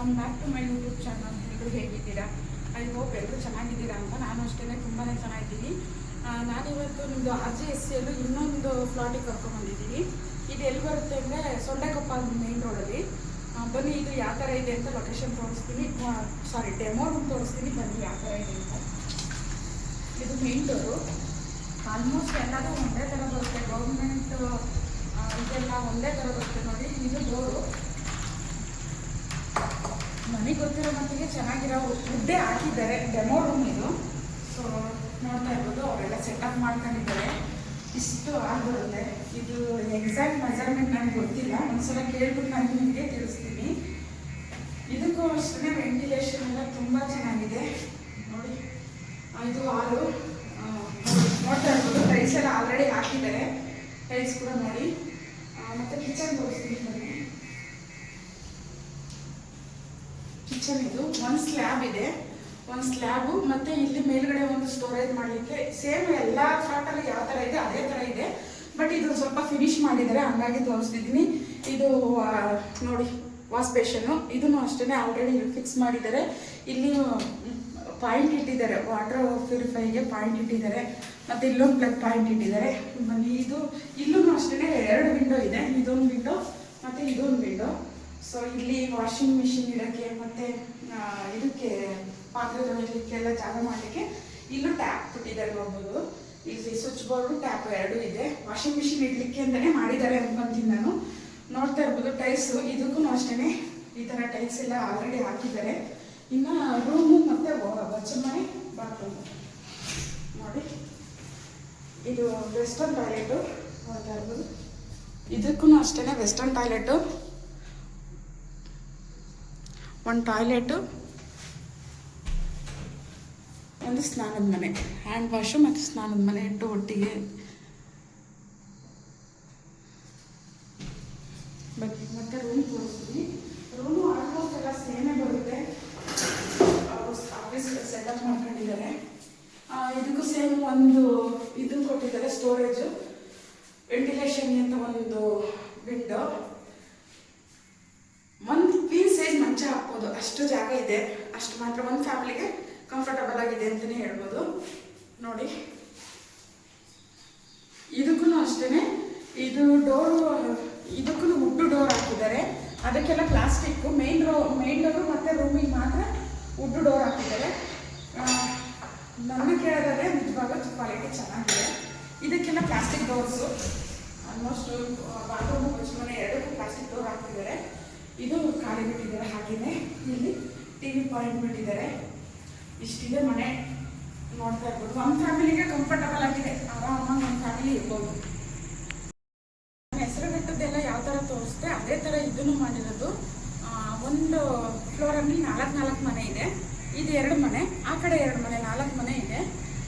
Welcome back to my YouTube channel ಎಲ್ಲರೂ ಹೇಗಿದ್ದೀರಾ? I hope ಎಲ್ಲರೂ ಚೆನ್ನಾಗಿದ್ದೀರಾ ಅಂತ ನಾನು ಅಷ್ಟೇ ತುಂಬಾ ಚೆನ್ನಾಗಿದ್ದೀನಿ. ನಾನಿವತ್ತು ನಿಮ್ಮದು ಆರ್ ಜಿ ಎಸ್ ಸಿಯಲ್ಲೂ ಇನ್ನೊಂದು ಫ್ಲಾಟಿಗೆ ಕರ್ಕೊಂಡ್ಬಂದಿದ್ದೀನಿ. ಇದು ಎಲ್ಲಿ ಬರುತ್ತೆ ಅಂದರೆ ಸೊಂಡೆಕೊಪ್ಪ ಮೇನ್ ರೋಡಲ್ಲಿ ಬನ್ನಿ, ಇದು ಯಾವ ಥರ ಇದೆ ಅಂತ ಲೊಕೇಶನ್ ತೋರಿಸ್ತೀನಿ. ಸಾರಿ ಡೆಮೋ ರೂಮ್ ತೋರಿಸ್ತೀನಿ. ಬನ್ನಿ, ಯಾವ ಥರ ಇದೆ ಅಂತ. ಇದು ಮೇನ್ ಡೋರು ಆಲ್ಮೋಸ್ಟ್ ಎಲ್ಲದೂ ಒಂದೇ ಥರ ಬರುತ್ತೆ. ಗೌರ್ಮೆಂಟ್ ಇದೆಲ್ಲ ಒಂದೇ ಥರ ಬರುತ್ತೆ ನೋಡಿ. ಇದು ಡೋರು ನನಗೆ ಗೊತ್ತಿರೋ ಮಟ್ಟಿಗೆ ಚೆನ್ನಾಗಿರೋ ವುಡ್ಡೇ ಹಾಕಿದ್ದಾರೆ ಡೆಮೋ ರೂಮ್ ಇದು. ಸೊ ನೋಡ್ತಾ ಇರ್ಬೋದು, ಅವರೆಲ್ಲ ಸೆಟಪ್ ಮಾಡ್ಕೊಂಡಿದ್ದಾರೆ. ಇಷ್ಟು ಆಗಿ ಬರುತ್ತೆ ಇದು ಎಕ್ಸಾಕ್ಟ್ ಮೆಜರ್ಮೆಂಟ್ ನನಗೆ ಗೊತ್ತಿಲ್ಲ. ಒಂದ್ಸಲ ಕೇಳ್ಬಿಟ್ಟು ನಾನು ನಿಮಗೆ ತಿಳಿಸ್ತೀನಿ. ಇದಕ್ಕೂ ಅಷ್ಟೇ ವೆಂಟಿಲೇಷನ್ ಎಲ್ಲ ತುಂಬ ಚೆನ್ನಾಗಿದೆ. ನೋಡಿ. ಇದು ಹಾಲು. ನೋಡ್ತಾ ಇರ್ಬೋದು ಟೈಲ್ಸ್ ಎಲ್ಲ ಆಲ್ರೆಡಿ ಹಾಕಿದ್ದಾರೆ. ಟೈಲ್ಸ್ ಕೂಡ ನೋಡಿ. ಮತ್ತೆ ಕಿಚನ್ ತೋರಿಸ್ತೀನಿ ಬನ್ನಿ ಕಿಚನ್ ಇದು. ಒಂದು ಸ್ಲ್ಯಾಬ್ ಇದೆ. ಒಂದು ಸ್ಲ್ಯಾಬು ಮತ್ತೆ ಇಲ್ಲಿ ಮೇಲ್ಗಡೆ ಒಂದು ಸ್ಟೋರೇಜ್ ಮಾಡಲಿಕ್ಕೆ ಸೇಮ್ ಎಲ್ಲ ಫ್ಲಾಟಲ್ಲಿ ಯಾವ ಥರ ಇದೆ, ಅದೇ ಥರ ಇದೆ. ಬಟ್ ಇದು ಸ್ವಲ್ಪ ಫಿನಿಶ್ ಮಾಡಿದ್ದಾರೆ. ಹಂಗಾಗಿ ತೋರಿಸ್ತಿದ್ದೀನಿ. ಇದು ನೋಡಿ ವಾಶ್ ಇದನ್ನು ಅಷ್ಟೇ ಆಲ್ರೆಡಿ ಫಿಕ್ಸ್ ಮಾಡಿದ್ದಾರೆ. ಇಲ್ಲಿ ಪಾಯಿಂಟ್ ಇಟ್ಟಿದ್ದಾರೆ. ವಾಟರ್ ಪ್ಯೂರಿಫೈಗೆ ಪಾಯಿಂಟ್ ಇಟ್ಟಿದ್ದಾರೆ. ಮತ್ತು ಇಲ್ಲೊಂದು ಪ್ಲಗ್ ಪಾಯಿಂಟ್ ಇಟ್ಟಿದ್ದಾರೆ. ಬನ್ನಿ, ಇದು ಇಲ್ಲೂ ಅಷ್ಟೇ ಎರಡು ವಿಂಡೋ ಇದೆ. ಇದೊಂದು ವಿಂಡೋ ಮತ್ತು ಇದೊಂದು ವಿಂಡೋ ಸೊ ಇಲ್ಲಿ ವಾಷಿಂಗ್ ಮಿಷಿನ್ ಇಡಕ್ಕೆ ಮತ್ತೆ ಇದಕ್ಕೆ ಪಾತ್ರೆ ತೊಳಿಲಿಕ್ಕೆ ಎಲ್ಲ ಜಾಗ ಮಾಡಲಿಕ್ಕೆ ಇಲ್ಲೂ ಟ್ಯಾಪ್ ಬಿಟ್ಟಿದ್ದಾರೆ ನೋಡ್ಬೋದು ಇಲ್ಲಿ ಸ್ವಿಚ್ ಬೋರ್ಡು ಟ್ಯಾಪ್ ಎರಡು ಇದೆ. ವಾಷಿಂಗ್ ಮಿಷಿನ್ ಇಡ್ಲಿಕ್ಕೆ ಅಂತಾನೆ ಮಾಡಿದ್ದಾರೆ ಅನ್ಕೊಂತೀನಿ ನಾನು. ನೋಡ್ತಾ ಇರ್ಬೋದು ಟೈಲ್ಸು ಇದಕ್ಕೂ ಅಷ್ಟೇ ಈ ಥರ ಟೈಲ್ಸ್ ಎಲ್ಲ ಆಲ್ರೆಡಿ ಹಾಕಿದ್ದಾರೆ. ಇನ್ನು ರೂಮು ಮತ್ತು ಬಚ್ಚಮನೆ ಬಾತ್ರೂಮ್ ನೋಡಿ. ಇದು ವೆಸ್ಟರ್ನ್ ಟಾಯ್ಲೆಟು ನೋಡ್ತಾ ಇರ್ಬೋದು. ಇದಕ್ಕೂ ಅಷ್ಟೇ ವೆಸ್ಟರ್ನ್ ಟಾಯ್ಲೆಟು ಒಂದು ಟಾಯ್ಲೆಟು, ಒಂದು ಸ್ನಾನದ ಮನೆ, ಹ್ಯಾಂಡ್ ವಾಶು ಮತ್ತು ಸ್ನಾನದ ಮನೆ ಇಟ್ಟು ಒಟ್ಟಿಗೆ. ಬನ್ನಿ, ಮತ್ತೆ ರೂಮ್ ತೋರಿಸ್ತೀನಿ. ರೂಮು ಆಲ್ಮೋಸ್ಟ್ ಎಲ್ಲ ಸೇಮೇ ಬರುತ್ತೆ ಆಫೀಸ್ ಸೆಟಪ್ ಮಾಡ್ಕೊಂಡಿದ್ದಾರೆ. ಇದಕ್ಕೂ ಸೇಮ್ ಒಂದು ಇದು ಕೊಟ್ಟಿದ್ದಾರೆ ಸ್ಟೋರೇಜು ವೆಂಟಿಲೇಷನ್ ಅಂತ ಒಂದು ವಿಂಡೋ ಒಂದು ಕ್ವೀನ್ ಸೈಜ್ ಮಂಚ ಹಾಕ್ಬೋದು ಅಷ್ಟು ಜಾಗ ಇದೆ ಅಷ್ಟು ಮಾತ್ರ ಒಂದು ಫ್ಯಾಮಿಲಿಗೆ ಕಂಫರ್ಟಬಲ್ ಆಗಿದೆ ಅಂತಲೇ ಹೇಳ್ಬೋದು. ನೋಡಿ. ಇದಕ್ಕೂ ಅಷ್ಟೇ ಇದು ಡೋರು ಇದಕ್ಕೂ ವುಡ್ ಡೋರ್ ಹಾಕಿದ್ದಾರೆ. ಅದಕ್ಕೆಲ್ಲ ಪ್ಲಾಸ್ಟಿಕ್ ಮೇನ್ ರೋ ಮೇನ್ ಡೋರು ಮತ್ತು ರೂಮಿಗೆ ಮಾತ್ರ ವುಡ್ ಡೋರ್ ಹಾಕಿದ್ದಾರೆ. ನಮಗೆ ಕೇಳೋದಾದ್ರೆ ನಿಜವಾಗ್ಲೂ ಕ್ವಾಲಿಟಿ ಚೆನ್ನಾಗಿದೆ. ಇದಕ್ಕೆಲ್ಲ ಪ್ಲಾಸ್ಟಿಕ್ ಡೋರ್ಸು ಆಲ್ಮೋಸ್ಟ್ ಬಾತ್ರೂಮ್ ಮನೆ ಎರಡಕ್ಕೂ ಪ್ಲಾಸ್ಟಿಕ್ ಡೋರ್ ಹಾಕ್ತಿದ್ದಾರೆ ಇದು ಖಾಲಿ ಬಿಟ್ಟಿದ್ದಾರೆ ಹಾಗೆಯೇ ಇಲ್ಲಿ. ಟಿ ವಿ ಪಾಯಿಂಟ್ ಬಿಟ್ಟಿದ್ದಾರೆ ಇಷ್ಟಿದೆ ಮನೆ ನೋಡ್ತಾ ಇರ್ಬೋದು. ಒಂದು ಫ್ಯಾಮಿಲಿಗೆ ಕಂಫರ್ಟಬಲ್ ಆಗಿದೆ. ಆರಾಮಾಗಿ ಒಂದು ಫ್ಯಾಮಿಲಿ ಇರ್ಬೋದು. ಹೆಸರು ಬಿಟ್ಟದ್ದೆಲ್ಲ ಯಾವ ಥರ ತೋರಿಸ್ದೆ, ಅದೇ ಥರ ಇದನ್ನು ಮಾಡಿರೋದು. ಒಂದು ಫ್ಲೋರಲ್ಲಿ ನಾಲ್ಕು ನಾಲ್ಕು ಮನೆ ಇದೆ. ಇದು ಎರಡು ಮನೆ, ಆ ಕಡೆ ಎರಡು ಮನೆ, ನಾಲ್ಕು ಮನೆ ಇದೆ.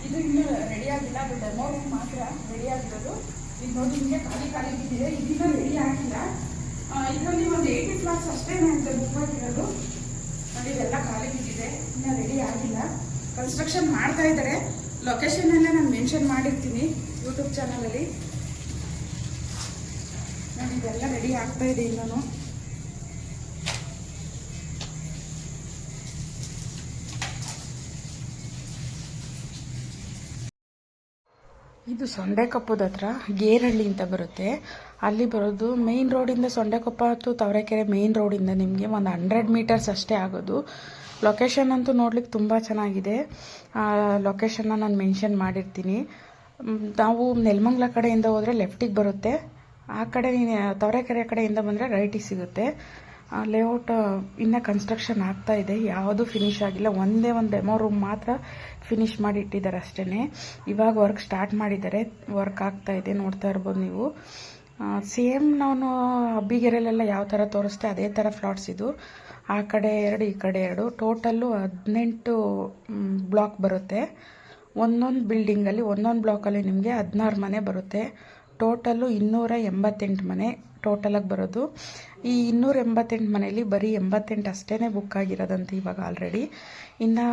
ಇದು ಇನ್ನೂ ರೆಡಿ ಆಗಿಲ್ಲ. ಅದು ಡೆಮೋ ರೂಮ್ ಮಾತ್ರ ರೆಡಿ ಆಗಿರೋದು. ಇದು ನೋಡಿ ಹಿಂಗೆ ಖಾಲಿ ಖಾಲಿ ಬಿದ್ದಿದೆ. ಇದನ್ನ ರೆಡಿ ಆಗಿಲ್ಲ ಇದರಲ್ಲಿ ಒಂದು ಏಯ್ಟಿ ಫ್ಲಾಟ್ಸ್ ಅಷ್ಟೇ ಅಂತ ಬುಕ್ ಮಾಡಿರೋದು ನೋಡಿ ಇದೆಲ್ಲ ಖಾಲಿ ಬಿದ್ದಿದೆ, ಇನ್ನೂ ರೆಡಿ ಆಗಿಲ್ಲ. ಕನ್ಸ್ಟ್ರಕ್ಷನ್ ಮಾಡ್ತಾ ಇದ್ದಾರೆ. ಲೊಕೇಶನ್ ಎಲ್ಲ ನಾನು ಮೆನ್ಷನ್ ಮಾಡಿರ್ತೀನಿ ಯೂಟ್ಯೂಬ್ ಚಾನಲಲ್ಲಿ ನೋಡಿ ಇದೆಲ್ಲ ರೆಡಿ ಆಗ್ತಾ ಇದೆ ಇನ್ನೂ ಇದು ಸೊಂಡೆಕೊಪ್ಪದ ಹತ್ರ ಗೇರಹಳ್ಳಿ ಅಂತ ಬರುತ್ತೆ. ಅಲ್ಲಿ ಬರೋದು ಮೇಯ್ನ್ ರೋಡಿಂದ ಸೊಂಡೆಕೊಪ್ಪ ಅಥವಾ ತವರೆಕೆರೆ ಮೇಯ್ನ್ ರೋಡಿಂದ ನಿಮಗೆ ಒಂದು ಹಂಡ್ರೆಡ್ ಮೀಟರ್ಸ್ ಅಷ್ಟೇ ಆಗೋದು. ಲೊಕೇಶನ್ ಅಂತೂ ನೋಡ್ಲಿಕ್ಕೆ ತುಂಬ ಚೆನ್ನಾಗಿದೆ. ಲೊಕೇಶನ್ನ ನಾನು ಮೆನ್ಷನ್ ಮಾಡಿರ್ತೀನಿ. ನಾವು ನೆಲಮಂಗ್ಲ ಕಡೆಯಿಂದ ಹೋದರೆ ಲೆಫ್ಟಿಗೆ ಬರುತ್ತೆ. ಆ ಕಡೆ ತವರೆಕೆರೆ ಕಡೆಯಿಂದ ಬಂದರೆ ರೈಟಿಗೆ ಸಿಗುತ್ತೆ. ಲೇಔಟ್ ಇನ್ನ ಕನ್ಸ್ಟ್ರಕ್ಷನ್ ಆಗ್ತಾ ಇದೆ. ಯಾವುದು ಫಿನಿಶ್ ಆಗಿಲ್ಲ. ಒಂದೇ ಒಂದು ಡೆಮೋ ರೂಮ್ ಮಾತ್ರ ಫಿನಿಶ್ ಮಾಡಿ ಇಟ್ಟಿದ್ದಾರೆ ಅಷ್ಟೇ ಇವಾಗ ವರ್ಕ್ ಸ್ಟಾರ್ಟ್ ಮಾಡಿದ್ದಾರೆ. ವರ್ಕ್ ಆಗ್ತಾ ಇದೆ. ನೋಡ್ತಾ ಇರ್ಬೋದು ನೀವು. ಸೇಮ್ ನಾನು, ಹಬ್ಬಿಗೆರೆಲೆಲ್ಲ ಯಾವ ಥರ ತೋರಿಸ್ತೆ ಅದೇ ಥರ ಫ್ಲಾಟ್ಸ್ ಇದು. ಆ ಕಡೆ ಎರಡು, ಈ ಕಡೆ ಎರಡು. ಟೋಟಲ್ಲು ಹದಿನೆಂಟು ಬ್ಲಾಕ್ ಬರುತ್ತೆ. ಒಂದೊಂದು ಬಿಲ್ಡಿಂಗಲ್ಲಿ ಒಂದೊಂದು ಬ್ಲಾಕಲ್ಲಿ ನಿಮಗೆ ಹದಿನಾರು ಮನೆ ಬರುತ್ತೆ. ಟೋಟಲ್ಲು ಇನ್ನೂರ ಎಂಬತ್ತೆಂಟು ಮನೆ. ಟೋಟಲಾಗಿ ಬರೋದು. ಈ ಇನ್ನೂರ ಎಂಬತ್ತೆಂಟು ಮನೆಯಲ್ಲಿ ಬರೀ ಎಂಬತ್ತೆಂಟು ಅಷ್ಟೇ ಬುಕ್ ಆಗಿರೋದಂತೆ ಇವಾಗ ಆಲ್ರೆಡಿ ಇನ್ನು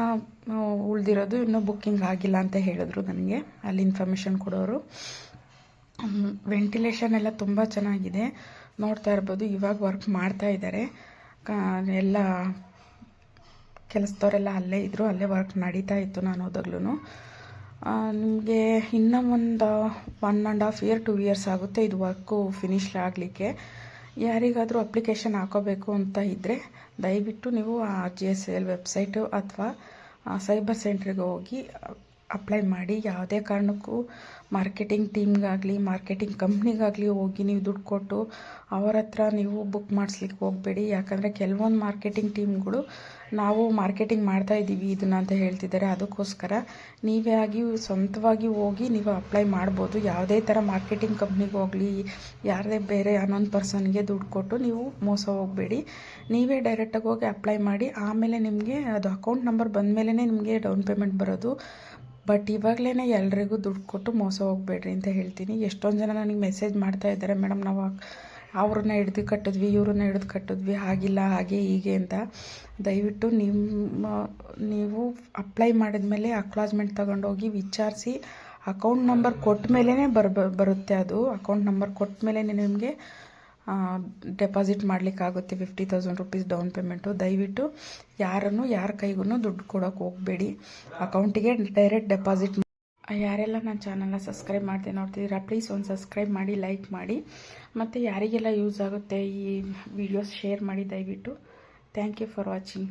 ಉಳಿದಿರೋದು ಇನ್ನೂ ಬುಕ್ಕಿಂಗ್ ಆಗಿಲ್ಲ ಅಂತ ಹೇಳಿದ್ರು ನನಗೆ. ಅಲ್ಲಿ ಇನ್ಫಾರ್ಮೇಷನ್ ಕೊಡೋರು. ವೆಂಟಿಲೇಷನ್ ಎಲ್ಲ ತುಂಬ ಚೆನ್ನಾಗಿದೆ. ನೋಡ್ತಾ ಇರ್ಬೋದು, ಇವಾಗ ವರ್ಕ್ ಮಾಡ್ತಾ ಇದ್ದಾರೆ ಎಲ್ಲ ಕೆಲಸದವರೆಲ್ಲ ಅಲ್ಲೇ ಇದ್ದರು ಅಲ್ಲೇ ವರ್ಕ್ ನಡೀತಾ ಇತ್ತು ನಾನು ಹೋದಾಗ್ಲೂ ನಿಮಗೆ ಇನ್ನೂ ಒಂದು one and half year two years ಆಗುತ್ತೆ ಇದು ವರ್ಕು ಫಿನಿಶ್ ಆಗಲಿಕ್ಕೆ. ಯಾರಿಗಾದರೂ ಅಪ್ಲಿಕೇಶನ್ ಹಾಕೋಬೇಕು ಅಂತ ಇದ್ದರೆ ದಯವಿಟ್ಟು ನೀವು ಆ ಜಿ ಎಸ್ ಎಲ್ ವೆಬ್ಸೈಟು ಅಥವಾ ಸೈಬರ್ ಸೆಂಟ್ರಿಗೆ ಹೋಗಿ ಅಪ್ಲೈ ಮಾಡಿ ಯಾವುದೇ ಕಾರಣಕ್ಕೂ ಮಾರ್ಕೆಟಿಂಗ್ ಟೀಮ್ಗಾಗಲಿ ಮಾರ್ಕೆಟಿಂಗ್ ಕಂಪ್ನಿಗಾಗಲಿ ಹೋಗಿ ನೀವು ದುಡ್ಡು ಕೊಟ್ಟು ಅವರ ಹತ್ರ ನೀವು ಬುಕ್ ಮಾಡಿಸ್ಲಿಕ್ಕೆ ಹೋಗಬೇಡಿ. ಯಾಕಂದರೆ ಕೆಲವೊಂದು ಮಾರ್ಕೆಟಿಂಗ್ ಟೀಮ್ಗಳು ನಾವು ಮಾರ್ಕೆಟಿಂಗ್ ಮಾಡ್ತಾ ಇದ್ದೀವಿ ಇದನ್ನ ಅಂತ ಹೇಳ್ತಿದ್ದಾರೆ. ಅದಕ್ಕೋಸ್ಕರ ನೀವೇ ಆಗಿ ಸ್ವಂತವಾಗಿ ಹೋಗಿ ನೀವು ಅಪ್ಲೈ ಮಾಡ್ಬೋದು. ಯಾವುದೇ ಥರ ಮಾರ್ಕೆಟಿಂಗ್ ಕಂಪ್ನಿಗೆ ಹೋಗಲಿ, ಯಾರದೇ ಬೇರೆ ಅನ್ನೊಂದು ಪರ್ಸನ್ಗೆ ದುಡ್ಡು ಕೊಟ್ಟು ನೀವು ಮೋಸ ಹೋಗಬೇಡಿ. ನೀವೇ ಡೈರೆಕ್ಟಾಗಿ ಹೋಗಿ ಅಪ್ಲೈ ಮಾಡಿ, ಆಮೇಲೆ ನಿಮಗೆ ಅದು ಅಕೌಂಟ್ ನಂಬರ್ ಬಂದ ನಿಮಗೆ ಡೌನ್ ಪೇಮೆಂಟ್ ಬರೋದು. ಬಟ್ ಇವಾಗಲೇ ಎಲ್ರಿಗೂ ದುಡ್ಡು ಕೊಟ್ಟು ಮೋಸ ಹೋಗಬೇಡ್ರಿ ಅಂತ ಹೇಳ್ತೀನಿ. ಎಷ್ಟೊಂದು ಜನ ನನಗೆ ಮೆಸೇಜ್ ಮಾಡ್ತಾ ಇದ್ದಾರೆ ಮೇಡಮ್ ನಾವು ಅವ್ರನ್ನ ಹಿಡ್ದು ಕಟ್ಟಿದ್ವಿ, ಇವ್ರನ್ನ ಹಿಡ್ದು ಕಟ್ಟಿದ್ವಿ ಹಾಗಿಲ್ಲ ಹಾಗೆ, ಹೀಗೆ ಅಂತ. ದಯವಿಟ್ಟು ನಿಮ್ಮ ನೀವು ಅಪ್ಲೈ ಮಾಡಿದ್ಮೇಲೆ ಅಕ್ಲಾಜ್ಮೆಂಟ್ ತಗೊಂಡೋಗಿ ವಿಚಾರಿಸಿ ಅಕೌಂಟ್ ನಂಬರ್ ಕೊಟ್ಟ ಮೇಲೇ ಬರ್ ಬರುತ್ತೆ ಅದು. ಅಕೌಂಟ್ ನಂಬರ್ ಕೊಟ್ಟ ಮೇಲೆ ನಿಮಗೆ deposit ಮಾಡಲಿಕ್ಕಾಗುತ್ತೆ fifty thousand rupees down payment ದಯವಿಟ್ಟು ಯಾರನ್ನು, ಯಾರ ಕೈಗೂ ದುಡ್ಡು ಕೊಡೋಕೆ ಹೋಗಬೇಡಿ. ಅಕೌಂಟಿಗೆ ಡೈರೆಕ್ಟ್ ಡೆಪಾಸಿಟ್ ಯಾರೆಲ್ಲ ನನ್ನ ಚಾನಲ್ನ ಸಬ್ಸ್ಕ್ರೈಬ್ ಮಾಡ್ತೀನಿ ನೋಡ್ತಿದ್ದೀರಾ ಪ್ಲೀಸ್ ಒಂದು ಸಬ್ಸ್ಕ್ರೈಬ್ ಮಾಡಿ ಲೈಕ್ ಮಾಡಿ. ಮತ್ತು ಯಾರಿಗೆಲ್ಲ ಯೂಸ್ ಆಗುತ್ತೆ ಈ ವಿಡಿಯೋಸ್ ಶೇರ್ ಮಾಡಿ ದಯವಿಟ್ಟು. Thank you for watching